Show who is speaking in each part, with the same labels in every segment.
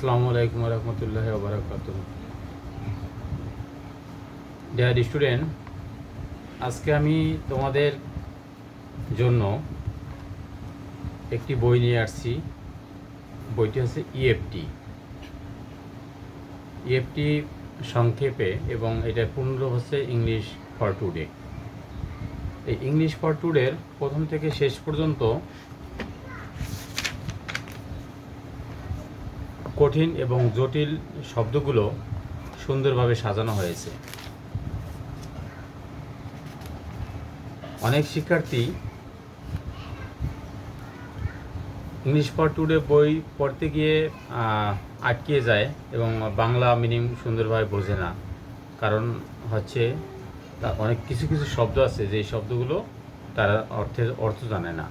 Speaker 1: আসসালামু আলাইকুম রহমতুল্লাহ বারাকাত dear student আজকে আমি তোমাদের জন্য একটি বই নিয়ে আসছি। বইটি হচ্ছে E ইএফটি ইএফটি সংক্ষেপে এবং এটা পূর্ণ হচ্ছে ইংলিশ ফর টুডে এই ইংলিশ ফর টুডের প্রথম থেকে শেষ পর্যন্ত কঠিন এবং জটিল শব্দগুলো সুন্দরভাবে সাজানো হয়েছে। অনেক শিক্ষার্থী ইংলিশ ফর টুডে বই পড়তে গিয়ে আটকে যায় এবং বাংলা মিনিং সুন্দরভাবে বোঝে না। কারণ হচ্ছে তা- অনেক কিছু কিছু শব্দ আছে যে শব্দগুলো তারা অর্থের অর্থ জানে না।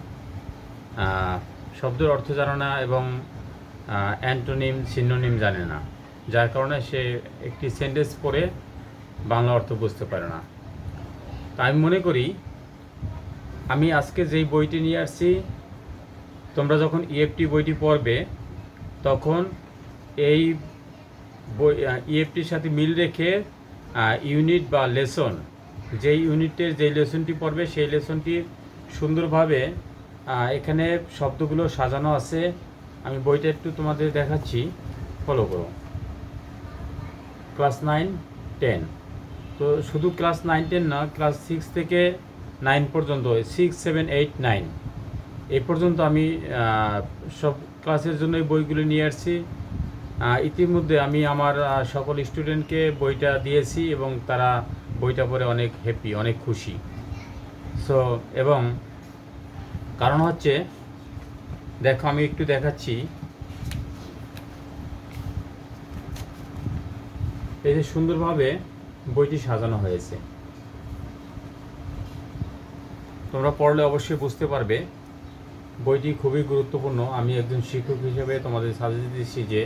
Speaker 1: শব্দের অর্থ জানে না এবং অ্যান্টোনিম সিনোনিম জানে না। যার কারণে সে একটি সেন্টেন্স পড়ে বাংলা অর্থ বুঝতে পারে না। আমি মনে করি, আমি আজকে যেই বইটি নিয়ে আসছি, তোমরা যখন ইএফটি বইটি পড়বে, তখন এই বই ইএফটির সাথে মিল রেখে ইউনিট বা লেসন, যেই ইউনিটের যেই লেসনটি পড়বে, সেই লেসনটি সুন্দরভাবে এখানে শব্দগুলো সাজানো আছে। আমি বইটা একটু তোমাদের দেখাচ্ছি। ফলো করো। ক্লাস নাইন টেন তো শুধু ক্লাস নাইন টেন না ক্লাস সিক্স থেকে নাইন পর্যন্ত সিক্স সেভেন এইট নাইন এই পর্যন্ত আমি সব ক্লাসের জন্য এই বইগুলো নিয়ে আসছি। ইতিমধ্যে আমি আমার সকল স্টুডেন্টকে বইটা দিয়েছি এবং তারা বইটা পড়ে অনেক হ্যাপি অনেক খুশি। সো এবং কারণ হচ্ছে দেখো, আমি একটু দেখাচ্ছি। এই যে সুন্দরভাবে বইটি সাজানো হয়েছে। তোমরা পড়লে অবশ্যই বুঝতে পারবে, বইটি খুবই গুরুত্বপূর্ণ। আমি একজন শিক্ষক হিসেবে তোমাদের সাজেস্ট দিচ্ছি যে,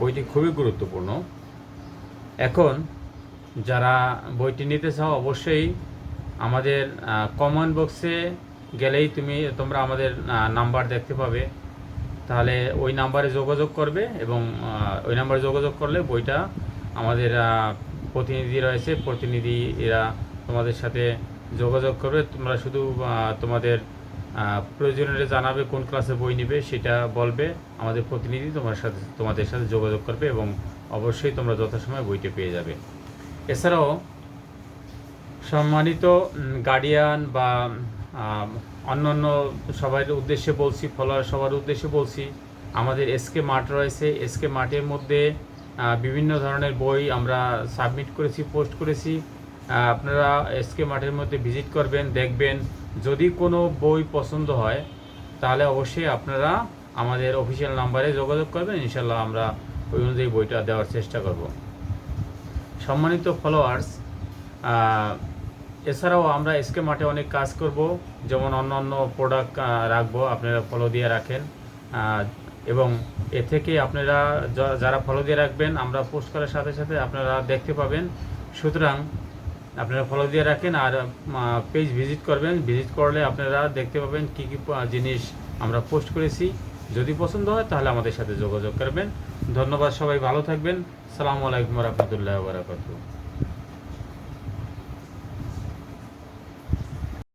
Speaker 1: বইটি খুবই গুরুত্বপূর্ণ। এখন, যারা বইটি নিতে চাও, অবশ্যই আমাদের কমেন্ট বক্সে গেলেই তুমি, তোমরা আমাদের নাম্বার দেখতে পাবে। তাহলে ওই নাম্বারে যোগাযোগ করবে এবং ওই নাম্বারে যোগাযোগ করলে বইটা আমাদের প্রতিনিধি রয়েছে, প্রতিনিধি এরা তোমাদের সাথে যোগাযোগ করবে। তোমরা শুধু তোমাদের প্রয়োজনীয় জানাবে, কোন ক্লাসে বই নেবে, সেটা বলবে। আমাদের প্রতিনিধি তোমার সাথে, তোমাদের সাথে যোগাযোগ করবে এবং অবশ্যই তোমরা যথাসময়ে বইটা পেয়ে যাবে। এছাড়াও, সম্মানিত গার্ডিয়ান বা আম, অন্য সবার উদ্দেশ্যে বলছি ফলোয়ার সবার উদ্দেশ্যে বলছি আমাদের এসকে মাঠ রয়েছে। এসকে মাঠের মধ্যে বিভিন্ন ধরনের বই আমরা সাবমিট করেছি পোস্ট করেছি। আপনারা এসকে মাঠের মধ্যে ভিজিট করবেন দেখবেন। যদি কোনো বই পছন্দ হয় তাহলে অবশ্যই আপনারা আমাদের অফিসিয়াল নাম্বারে যোগাযোগ করবেন। ইনশাল্লাহ আমরা ওই অনুযায়ী বইটা দেওয়ার চেষ্টা করব। সম্মানিত ফলোয়ার্স এছাড়াও আমরা এসকে মাঠে অনেক কাজ করব, যেমন অন্য অন্য প্রোডাক্ট রাখব, আপনারা ফলো দিয়ে রাখেন। এবং এ থেকে আপনারা যারা ফলো দিয়ে রাখবেন, আমরা পোস্ট করার সাথে সাথে আপনারা দেখতে পাবেন। সুতরাং আপনারা ফলো দিয়ে রাখেন আর পেজ ভিজিট করবেন। ভিজিট করলে আপনারা দেখতে পাবেন কী কী জিনিস আমরা পোস্ট করেছি। যদি পছন্দ হয়, তাহলে আমাদের সাথে যোগাযোগ করবেন। ধন্যবাদ সবাই, ভালো থাকবেন। সালামু আলাইকুম রহমতুল্লাহ বারাকাতু